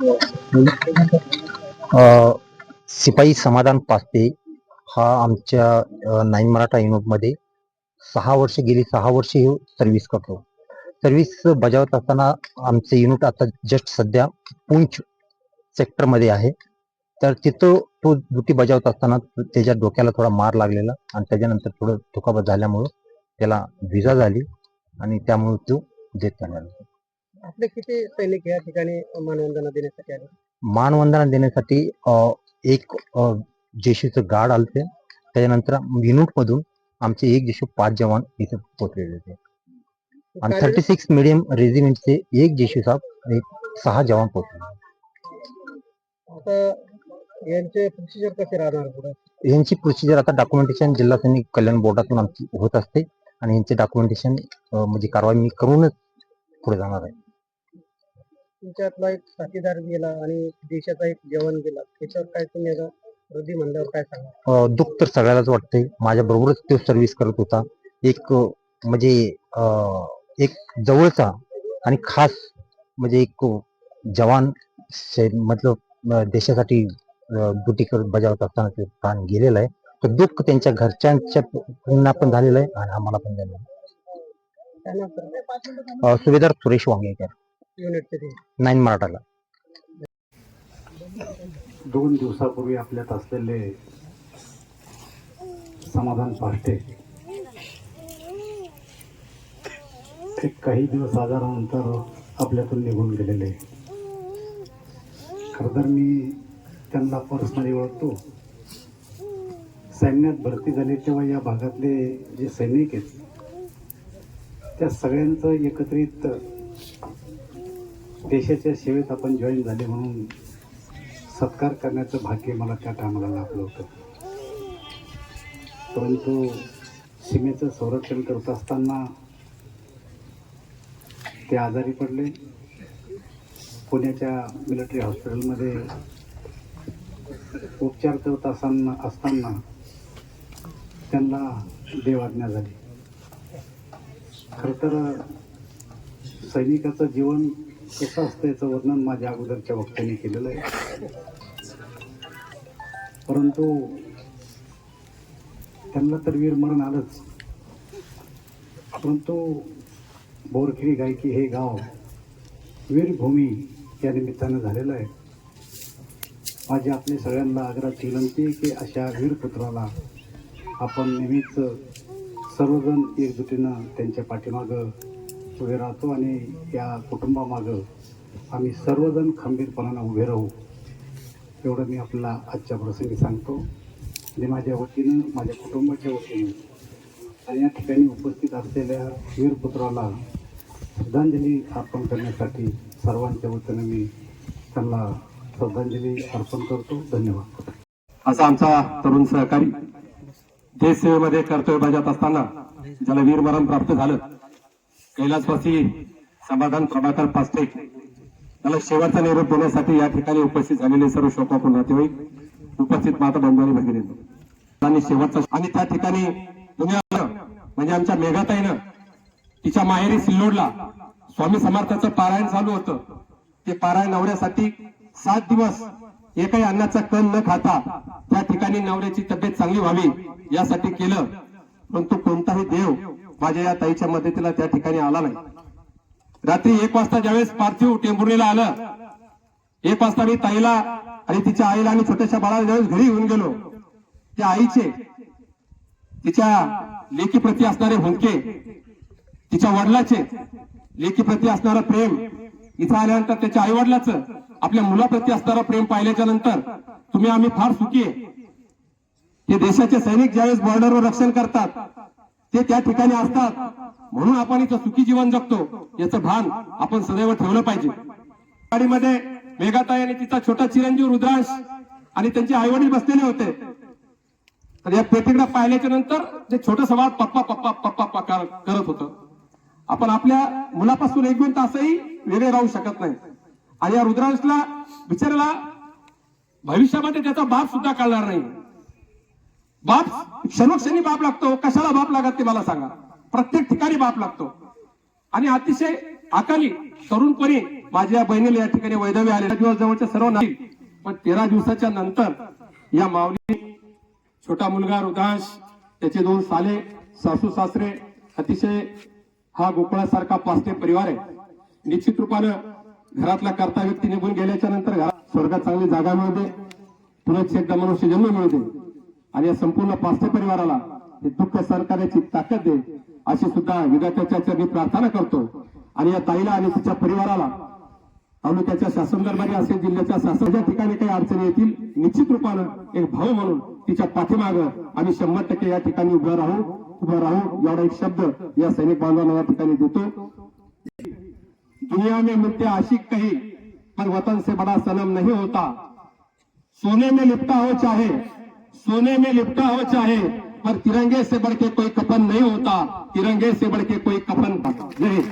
सिपाई शिपाई समाधान पास्ते हा आमच्या नाईन मराठा युनिटमध्ये सहा वर्ष गेली सहा वर्ष सर्व्हिस करतो. सर्व्हिस बजावत असताना आमचे युनिट आता जस्ट सध्या पुंछ सेक्टरमध्ये आहे. तर तिथं तो ड्युटी बजावत असताना त्याच्या डोक्याला थोडा मार लागलेला आणि त्याच्यानंतर थोडं दुखापत झाल्यामुळं त्याला विजा झाली आणि त्यामुळे तो देत झाला. आपले किती सैनिक या ठिकाणी मानवंदना देण्यासाठी आले? मानवंदना देण्यासाठी एक जेशूचं गार्ड आलते त्याच्यानंतर युनिट मधून आमचे एक जेशू पाच जवान इथे पोहोचलेले होते. आणि थर्टी सिक्स मिडियम रेजिमेंटचे एक जेशू साहेब एक सहा जवान पोहोचले. आता यांचे प्रोसिजर कसे राहणार पुढे? यांची प्रोसिजर आता डॉक्युमेंटेशन जिल्हा सैनिक कल्याण बोर्डातून आमची होत असते. आणि यांचे डॉक्युमेंटेशन म्हणजे कारवाई मी करूनच पुढे जाणार आहे. तुमच्यातला एक साथीदार गेला आणि देशाचा एक जवान गेला त्याच्यावर काय तुम्ही आता वृद्धी म्हणल्यावर काय सांगा अ, दुःख तर सगळ्यालाच वाटतंय. माझ्या बरोबरच तो सर्व्हिस करत होता. एक अ, म्हणजे अ, एक जवळचा आणि खास म्हणजे एक जवान शे- मतलब अ, देशासाठी ड्युटी करत बजावत असताना ते प्राण गेलेलं आहे. तर दुःख त्यांच्या घरच्यांच्या पुन्हा पण झालेलं आहे आणि आम्हाला पण झालेलं आहे. अ, सुभेदार सुरेश वांगेकर. नाईन मराठाला. दोन दिवसापूर्वी आपल्यात असलेले समाधान पाष्टे. ते काही दिवस आजारानंतर आपल्यातून निघून गेलेले. खरं तर मी त्यांना पर्सनली ओळखतो. सैन्यात भरती झाली तेव्हा या भागातले जे सैनिक आहेत त्या सगळ्यांचं एकत्रित देशाच्या सेवेत आपण जॉईन झाले म्हणून सत्कार करण्याचं भाग्य मला त्या टायमाला लाभलं होतं. परंतु सीमेचं संरक्षण करत असताना ते आजारी पडले. पुण्याच्या मिलिटरी हॉस्पिटलमध्ये उपचार करत असताना असताना त्यांना देवाज्ञा झाली. खरं तर सैनिकाचं जीवन कसं असतं याचं वर्णन माझ्या अगोदरच्या वक्त्यांनी केलेलं आहे. परंतु त्यांना तर वीरमरण आलंच. परंतु बोरखिरी गायकी हे गाव वीरभूमी या निमित्तानं झालेलं आहे. माझी आपल्या सगळ्यांना आग्रहाची विनंती की अशा वीरपुत्राला आपण नेहमीच सर्वजण एकजुटीनं त्यांच्या पाठीमागं उभे राहतो आणि या कुटुंबामागं आम्ही सर्वजण खंबीरपणानं उभे राहू एवढं मी आपल्याला आजच्या प्रसंगी सांगतो. जे माझ्या वतीनं माझ्या कुटुंबाच्या वतीनं आणि या ठिकाणी उपस्थित असलेल्या वीरपुत्राला श्रद्धांजली अर्पण करण्यासाठी सर्वांच्या वतीनं मी त्यांना श्रद्धांजली अर्पण करतो. धन्यवाद. असा आमचा तरुण सहकारी देश सेवेमध्ये कर्तव्य बजावत असताना ज्याला वीरमरण प्राप्त झालं. कैलासवासी समाधान प्रभाकर पास्टे. त्याला शेवटचा निरोप देण्यासाठी या ठिकाणी उपस्थित झालेले सर्व शोकापूर नातेवाईक उपस्थित माता बंधू वगैरे भगिनी आणि शेवटचा आणि त्या ठिकाणी तुम्ही म्हणजे आमच्या मेघाताईनं तिच्या माहेरी सिल्लोडला स्वामी समर्थाचं पारायण चालू होतं. ते पारायण नवऱ्यासाठी सात दिवस एकही अन्नाचा कण न खाता त्या ठिकाणी नवऱ्याची तब्येत चांगली व्हावी यासाठी केलं. परंतु कोणताही देव माझ्या या ताईच्या मदतीला त्या ठिकाणी आला नाही. रात्री एक वाजता ज्यावेळेस पार्थिव टेंभुर्णीला आलं एक वाजता मी ताईला आणि तिच्या आईला आणि छोट्याशा बाळाला ज्यावेळेस घरी येऊन गेलो त्या आईचे तिच्या लेखीप्रती असणारे हुंके तिच्या वडिलाचे लेखीप्रती असणारं प्रेम इथं आल्यानंतर त्याच्या आई वडिलाचं आपल्या मुलाप्रती असणारं प्रेम पाहिल्याच्या नंतर तुम्ही आम्ही फार सुखी आहे. हे देशाचे सैनिक ज्यावेळेस बॉर्डरवर रक्षण करतात ते त्या ठिकाणी असतात. म्हणून आपण इथं सुखी जीवन जगतो. याचं भान आपण सदैव ठेवलं पाहिजे. गाडीमध्ये मेघाताई आणि तिचा छोटा चिरंजीव रुद्रांश आणि त्यांचे आई वडील बसलेले होते. तर या प्रतिक्रिया पाहिल्याच्या नंतर ते छोटस बाळ पप्पा पप्पा पप्पा पप्पा करत होतं. आपण आपल्या मुलापासून एक दोन तासही वेगळे राहू शकत नाही. आणि या रुद्रांशला विचारला भविष्यामध्ये त्याचा बाप सुद्धा काढणार नाही. बाप क्षणोक्षणी बाप लागतो. कशाला बाप लागत ते मला सांगा. प्रत्येक ठिकाणी बाप लागतो. आणि अतिशय अकाली तरुणपणी माझ्या बहिणीला या ठिकाणी वैधव्य आले दिवस जवळच्या सर्व नाही पण तेरा दिवसाच्या नंतर या माऊली छोटा मुलगा रुदांश त्याचे दोन साले सासू सासरे अतिशय हा गोकुळासारखा पाचटे परिवार आहे. निश्चित रूपानं घरातला कर्ता व्यक्ती निघून गेल्याच्यानंतर घरात स्वर्गात चांगली जागा मिळते. पुनश्च एकदा मनुष्य जन्म मिळते. आणि या संपूर्ण पाचटे परिवाराला हे दुःख सहन करण्याची ताकद दे अशी सुद्धा विद्यार्थ्याच्या चरणी प्रार्थना करतो. आणि या ताईला आणि तिच्या परिवाराला तालुक्याच्या शासन दरबारी असेल जिल्ह्याच्या शासनाच्या ठिकाणी काही अडचणी येतील निश्चित रूपानं एक भाऊ म्हणून तिच्या पाठीमाग आम्ही शंभर टक्के या ठिकाणी उभं राहू उभं राहू एवढा एक शब्द या सैनिक बांधवांना या ठिकाणी देतो. दुनिया में मिलते आशिक कही पर वतन से बड़ा सनम नहीं होता. सोने में लिपटा हो चाहे सोने में लिपटा हो चाहे पर तिरंगे से बढ़ के कोई कफन नहीं होता। तिरंगे से बढ़ के कोई कफन जय